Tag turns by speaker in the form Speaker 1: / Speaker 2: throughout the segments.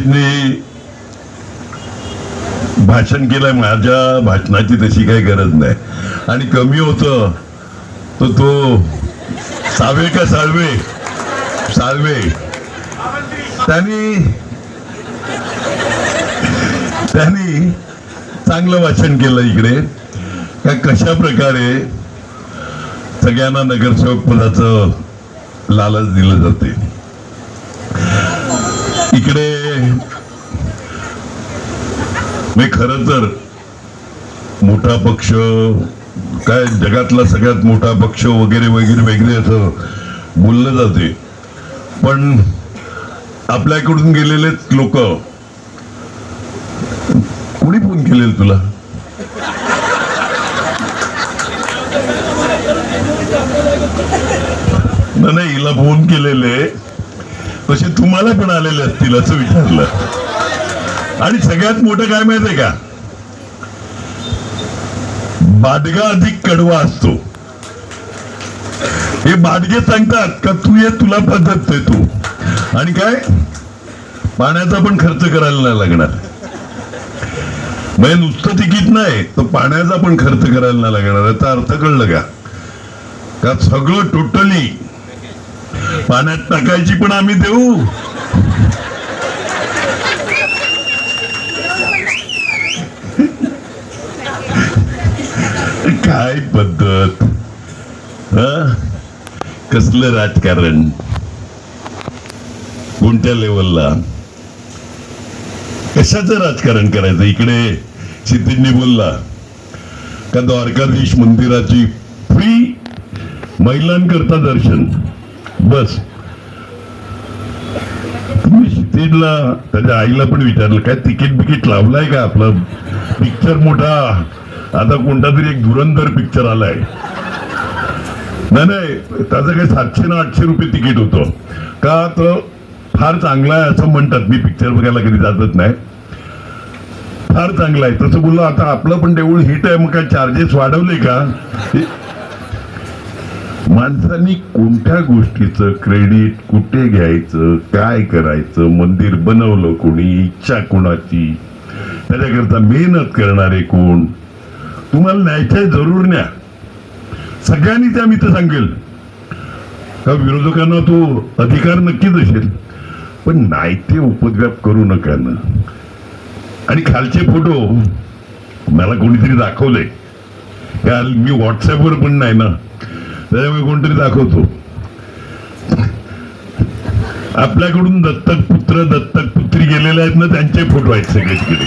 Speaker 1: क्षितिजने भाषण केलंय माझ्या भाषणाची तशी काही गरज नाही. आणि कमी होतं तर तो सावे का साळवे साळवे त्यांनी त्यांनी चांगलं वाचन केलं इकडे. का कशा प्रकारे सगळ्यांना नगरसेवक पदाचं लालच दिलं जाते. मी खर तर मोठा पक्ष काय जगातला सगळ्यात मोठा पक्ष वगैरे वगैरे वगैरे असं बोललं जाते. पण आपल्याकडून गेलेलेच लोक कोणी फोन केलेल तुला? नाही, नाही हिला फोन केलेले तसे तुम्हाला पण आलेले असतील असं विचारलं. आणि सगळ्यात मोठं काय माहितीये का? बादगा अधिक कडवा असतो. हे बादगे सांगतात का तू ये तुला पद्धत आहे तू. आणि काय? पाण्याचा पण खर्च करायला नाही लागणार. म्हणजे नुसतं तिकीट नाही तर पाण्याचा पण खर्च करायला नाही लागणार. याचा अर्थ कळलं का? का सगळं टोटली पाण्यात टाकायची पण आम्ही देऊ? काय पद्धत. कसलं राजकारण? कोणत्या लेवलला कशाचं राजकारण करायचं? इकडे क्षितिजने बोलला. का द्वारकाधीश मंदिराची फ्री महिलांकरता दर्शन? बस. तुम्ही त्याच्या आईला पण विचारलं काय तिकीट बिकीट लावलाय का आपलं? पिक्चर मोठा. आता कोणता तरी एक धुरंधर पिक्चर आलाय. नाही नाही त्याचं काही सातशे ना आठशे रुपये तिकीट होतं. का तो फार चांगला आहे असं म्हणतात. मी पिक्चर बघायला कधी जातच नाही. फार चांगला आहे. तसं बोललो आता आपलं पण देऊळ हिट आहे मग काय चार्जेस वाढवले का? माणसांनी कोणत्या गोष्टीचं क्रेडिट कुठे घ्यायचं काय करायचं मंदिर बनवलं कोणी इच्छा कोणाची? त्याच्याकरता मेहनत करणारे कोण? तुम्हाला न्यायचंय जरूर न्या. सगळ्यांनी त्या मी तर सांगेल. का विरोधकांना तो अधिकार नक्कीच असेल. पण नाही ते उपद्व्याप करू नका ना. आणि खालचे फोटो मला कोणीतरी दाखवले काल मी व्हॉट्सअपवर पण नाही ना. त्याच्यामुळे कोणतरी दाखवतो. आपल्याकडून दत्तक पुत्र दत्तक पुत्री गेलेले आहेत ना त्यांचे फोटो आहेत सगळे तिकडे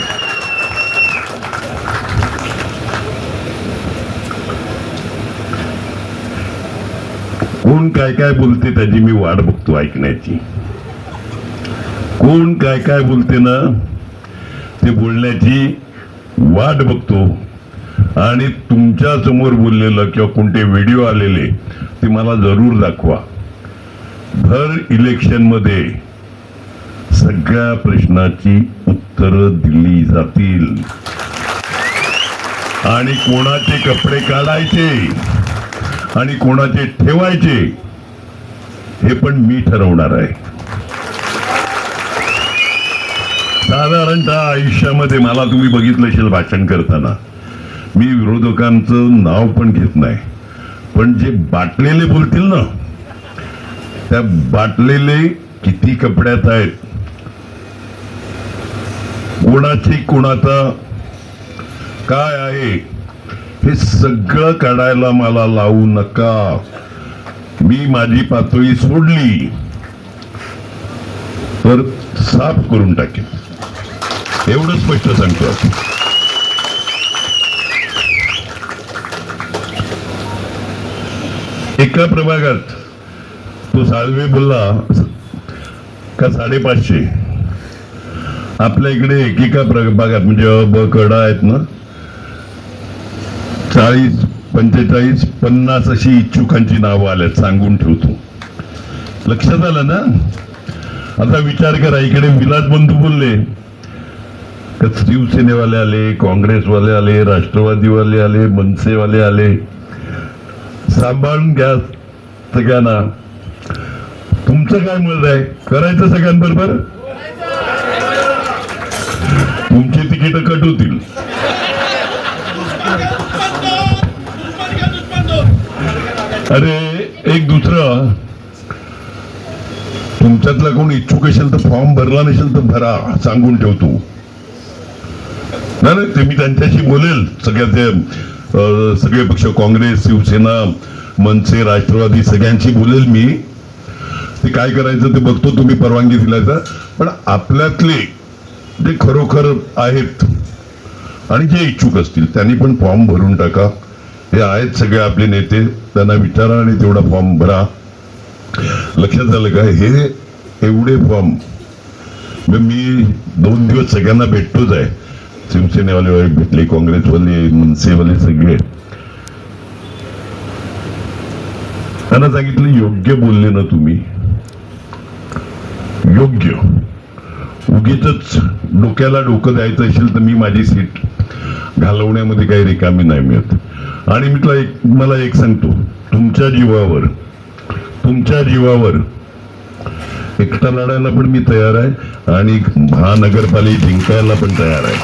Speaker 1: कोण काय काय बोलते त्याची मी वाट बघतो ऐकण्याची. कोण काय काय बोलते ना ते बोलण्याची वाट बघतो. आणि तुमच्यासमोर बोललेलं किंवा कोणते व्हिडिओ आलेले ते मला जरूर दाखवा. भर इलेक्शनमध्ये सगळ्या प्रश्नाची उत्तरं दिली जातील. आणि कोणाचे कपडे काढायचे? आणि कोणाचे ठेवायचे हे पण मी ठरवणार आहे. साधारणतः आयुष्यामध्ये मला तुम्ही बघितलं असेल भाषण करताना मी विरोधकांचं नाव पण घेत नाही. पण जे बाटलेले बोलतील ना त्या बाटलेले किती कपड्यात आहेत? कोणाची कोणाचा काय आहे? हे सगळं काढायला मला लावू नका. मी माझी पातळी सोडली. तर साफ करून टाकेन. एवढं स्पष्ट सांगतो. एका प्रभागात तो साळवे बोलला का साडेपाचशे? आपल्या इकडे एकेका प्रभागात म्हणजे अ, ब कडा आहेत ना चाळीस पंचेचाळीस पन्नास अशी इच्छुकांची नावं आल्यात सांगून ठेवतो. लक्षात आलं ना? आता विचार करा इकडे विलास बंधू बोलले. शिवसेनेवाले आले काँग्रेसवाले आले राष्ट्रवादीवाले आले मनसेवाले आले? सांभाळून घ्या सगळ्यांना. तुमचं काय मत आहे? करायचं सगळ्यांबरोबर? तुमची तिकीट कट होतील. अरे एक दुसरं. तुमच्यातला कोण इच्छुक असेल तर फॉर्म भरला नसेल तर भरा सांगून ठेवतो नाही नाही, ते मी त्यांच्याशी बोलेल. सगळ्याचे सगळे पक्ष काँग्रेस शिवसेना मनसे राष्ट्रवादी सगळ्यांशी बोलेल मी. ते काय करायचं ते बघतो तुम्ही परवानगी दिल्याचं. पण आपल्यातले जे खरोखर आहेत आणि जे इच्छुक असतील त्यांनी पण फॉर्म भरून टाका. हे आहेत सगळे आपले नेते. त्यांना विचारा आणि तेवढा फॉर्म भरा. लक्षात आलं का? हे एवढे फॉर्म. मग मी दोन दिवस सगळ्यांना भेटतोच आहे. शिवसेनेवाले भेटले काँग्रेसवाले मनसेवाले सगळे. त्यांना सांगितलं योग्य बोलले ना तुम्ही. योग्य. उगीच डोक्याला डोकं द्यायचं असेल तर मी माझी सीट घालवण्यामध्ये काही रिकामी नाही मिळत. आणि मी तुला एक मला एक सांगतो. तुमच्या जीवावर तुमच्या जीवावर एकटा लढायला पण मी तयार आहे आणि महानगरपालिका जिंकायला पण तयार आहे.